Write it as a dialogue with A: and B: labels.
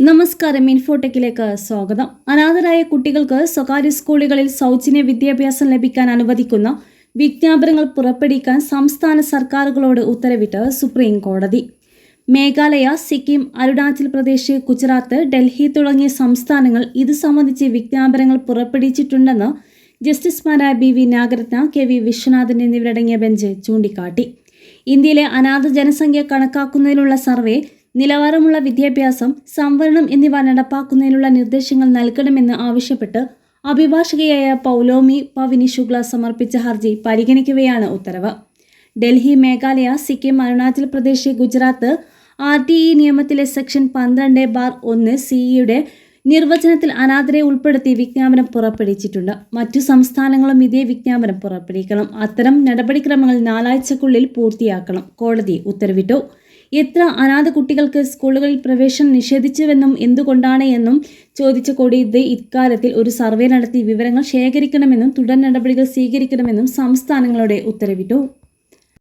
A: നമസ്കാരം ഇൻഫോടെക്കിലേക്ക് സ്വാഗതം. അനാഥരായ കുട്ടികൾക്ക് സ്വകാര്യ സ്കൂളുകളിൽ സൗജന്യ വിദ്യാഭ്യാസം ലഭിക്കാൻ അനുവദിക്കുന്ന വിജ്ഞാപനങ്ങൾ പുറപ്പെടുവിക്കാൻ സംസ്ഥാന സർക്കാരുകളോട് ഉത്തരവിട്ട് സുപ്രീം കോടതി. മേഘാലയ സിക്കിം അരുണാചൽ പ്രദേശ് ഗുജറാത്ത് ഡൽഹി തുടങ്ങിയ സംസ്ഥാനങ്ങൾ ഇത് സംബന്ധിച്ച് വിജ്ഞാപനങ്ങൾ പുറപ്പെടുവിച്ചിട്ടുണ്ടെന്ന് ജസ്റ്റിസുമാരായ B V Nagarathna K V Viswanathan എന്നിവരടങ്ങിയ ബെഞ്ച് ചൂണ്ടിക്കാട്ടി. ഇന്ത്യയിലെ അനാഥ ജനസംഖ്യ കണക്കാക്കുന്നതിനുള്ള സർവേ നിലവാരമുള്ള വിദ്യാഭ്യാസം സംവരണം എന്നിവ നടപ്പാക്കുന്നതിനുള്ള നിർദ്ദേശങ്ങൾ നൽകണമെന്ന് ആവശ്യപ്പെട്ട് അഭിഭാഷകയായ പൗലോമി പവിനി ശുക്ല സമർപ്പിച്ച ഹർജി പരിഗണിക്കവെയാണ് ഉത്തരവ്. Delhi Meghalaya Sikkim Arunachal Pradesh Gujarat R T E നിയമത്തിലെ സെക്ഷൻ പന്ത്രണ്ട് ബാർ ഒന്ന് സിഇയുടെ നിർവചനത്തിൽ അനാഥരെ ഉൾപ്പെടുത്തി വിജ്ഞാപനം പുറപ്പെടുവിച്ചിട്ടുണ്ട്. മറ്റു സംസ്ഥാനങ്ങളും ഇതേ വിജ്ഞാപനം പുറപ്പെടുവിക്കണം. അത്തരം നടപടിക്രമങ്ങൾ നാലാഴ്ചക്കുള്ളിൽ പൂർത്തിയാക്കണം കോടതി ഉത്തരവിട്ടു. എത്ര അനാഥ കുട്ടികൾക്ക് സ്കൂളുകളിൽ പ്രവേശനം നിഷേധിച്ചുവെന്നും എന്തുകൊണ്ടാണ് എന്നും ചോദിച്ച കോടിയത് ഇക്കാര്യത്തിൽ ഒരു സർവേ നടത്തി വിവരങ്ങൾ ശേഖരിക്കണമെന്നും തുടർ നടപടികൾ സ്വീകരിക്കണമെന്നും സംസ്ഥാനങ്ങളുടെ ഉത്തരവിട്ടു.